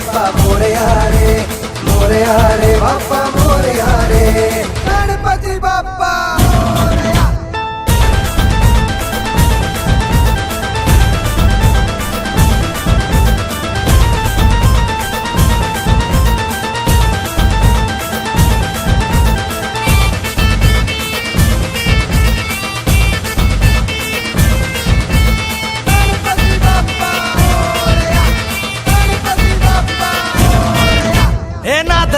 बाप्पा मोरे हरे मोरे हरे बाप्पा.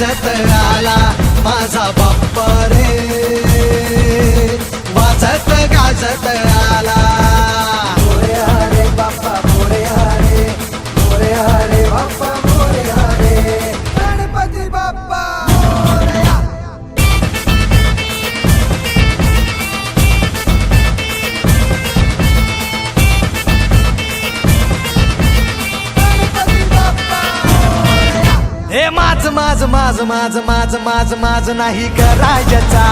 वाजत आला माझा बाप्पा रे. वाजत गाजत आला माझ माझ माझ माझ माझ माझ नाही करायचा.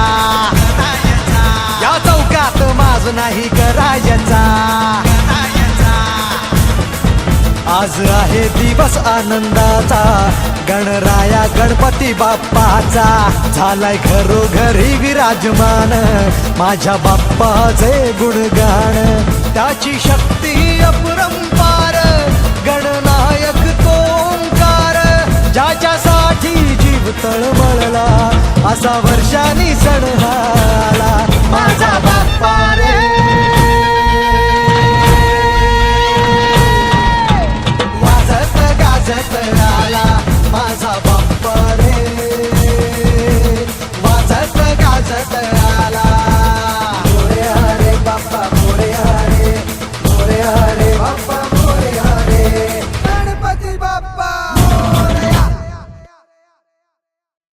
या चौकात माझ नाही करायचा. आज आहे दिवस आनंदाचा गणराया गणपती बाप्पाचा. झालाय घरोघरी विराजमान माझ्या बाप्पाचे गुणगान. त्याची शक्ती अपरंपार गण असा वर्षानी सण